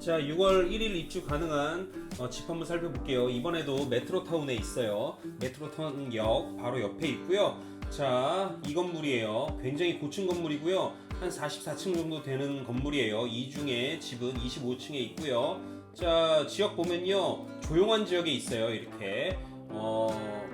자, 6월 1일 입주 가능한 어, 집 한번 살펴볼게요. 이번에도 메트로타운에 있어요. 메트로타운역 바로 옆에 있고요. 자, 이 건물이에요. 굉장히 고층 건물이고요. 한 44층 정도 되는 건물이에요. 이 중에 집은 25층에 있고요. 자, 지역 보면요. 조용한 지역에 있어요. 이렇게. 어,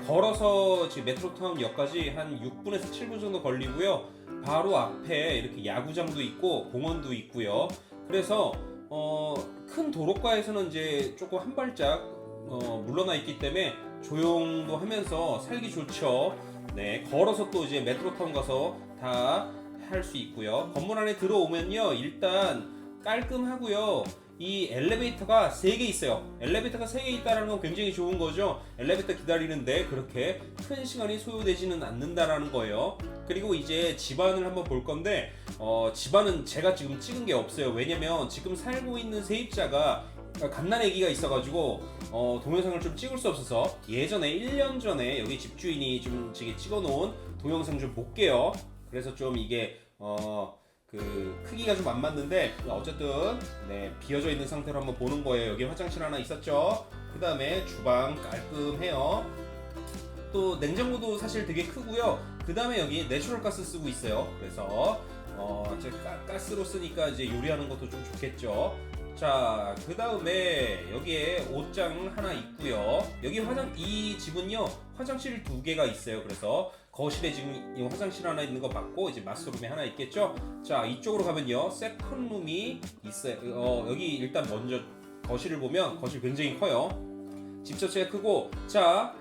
걸어서 지금 메트로타운 역까지 한 6분에서 7분 정도 걸리고요. 바로 앞에 이렇게 야구장도 있고 공원도 있고요. 그래서 어, 큰 도로가에서는 이제 조금 한 발짝 어, 물러나 있기 때문에 조용도 하면서 살기 좋죠. 네, 걸어서 또 이제 메트로타운 가서 다 할 수 있고요. 건물 안에 들어오면요, 일단 깔끔하고요. 이 엘리베이터가 3개 있어요. 엘리베이터가 3개 있다는 건 굉장히 좋은 거죠. 엘리베이터 기다리는데 그렇게 큰 시간이 소요되지는 않는다라는 거예요. 그리고 이제 집안을 한번 볼 건데, 어, 집안은 제가 지금 찍은 게 없어요. 왜냐면 지금 살고 있는 세입자가 갓난아기가 있어가지고 어, 동영상을 좀 찍을 수 없어서 예전에 1년 전에 여기 집주인이 좀 찍어놓은 동영상 좀 볼게요. 그래서 좀 이게 어, 그 크기가 좀 안 맞는데 어쨌든 네 비어져 있는 상태로 한번 보는 거예요. 여기 화장실 하나 있었죠. 그 다음에 주방 깔끔해요. 또 냉장고도 사실 되게 크고요. 그 다음에 여기 내추럴 가스 쓰고 있어요. 그래서 어, 이제 가, 가스로 쓰니까 이제 요리하는 것도 좀 좋겠죠. 자, 그 다음에 여기에 옷장 하나 있고요. 여기 화장 이 집은요 화장실 두 개가 있어요. 그래서 거실에 지금 이 화장실 하나 있는 거 맞고 이제 마스룸에 하나 있겠죠. 자, 이쪽으로 가면요 세컨룸이 있어요. 어, 여기 일단 먼저 거실을 보면 거실 굉장히 커요. 집 자체가 크고 자,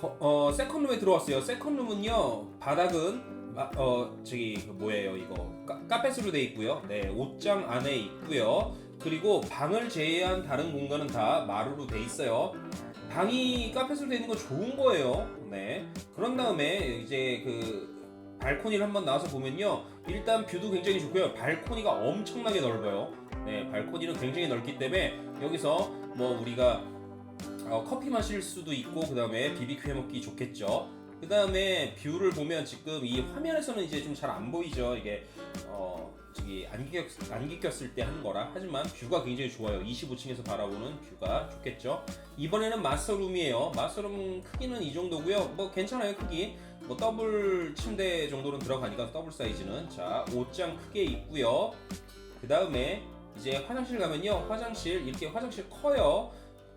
거- 어, 세컨룸에 들어왔어요. 세컨룸은요 바닥은 마- 어 저기 그 뭐예요 이거 카, 카펫으로 돼 있고요. 네 옷장 안에 있고요. 그리고 방을 제외한 다른 공간은 다 마루로 돼 있어요. 방이 카펫으로 돼 있는 거 좋은 거예요. 네. 그런 다음에 이제 그 발코니를 한번 나와서 보면요. 일단 뷰도 굉장히 좋고요. 발코니가 엄청나게 넓어요. 네, 발코니는 굉장히 넓기 때문에 여기서 뭐 우리가 어, 커피 마실 수도 있고 그 다음에 BBQ 해 먹기 좋겠죠. 그 다음에 뷰를 보면 지금 이 화면에서는 이제 좀 잘 안 보이죠. 이게 어 저기 꼈, 안기 꼈을 때 하는 거라 하지만 뷰가 굉장히 좋아요. 25층에서 바라보는 뷰가 좋겠죠. 이번에는 마스터룸이에요. 마스터룸 크기는 이 정도고요. 뭐 괜찮아요 크기. 뭐 더블 침대 정도는 들어가니까 더블 사이즈는 자 옷장 크게 있고요. 그 다음에 이제 화장실 가면요. 화장실 이렇게 화장실 커요.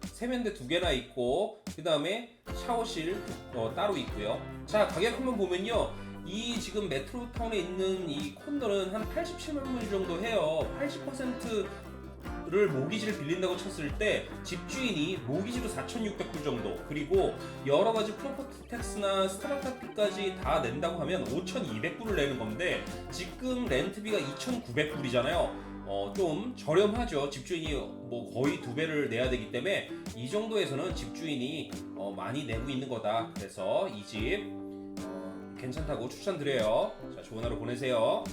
세면대 두 개나 있고 그 다음에 샤워실 어, 따로 있고요. 자 가격 한번 보면요. 이 지금 메트로타운에 있는 이 콘도는 한 87만 원 정도 해요. 80%를 모기지를 빌린다고 쳤을 때 집주인이 모기지로 4,600불 정도 그리고 여러 가지 프로퍼티 텍스나 스타트업비까지 다 낸다고 하면 5,200불을 내는 건데 지금 렌트비가 2,900불이잖아요. 어, 좀 저렴하죠. 집주인이 뭐 거의 두 배를 내야 되기 때문에 이 정도에서는 집주인이 어, 많이 내고 있는 거다. 그래서 이집 어, 괜찮다고 추천드려요. 자, 좋은 하루 보내세요.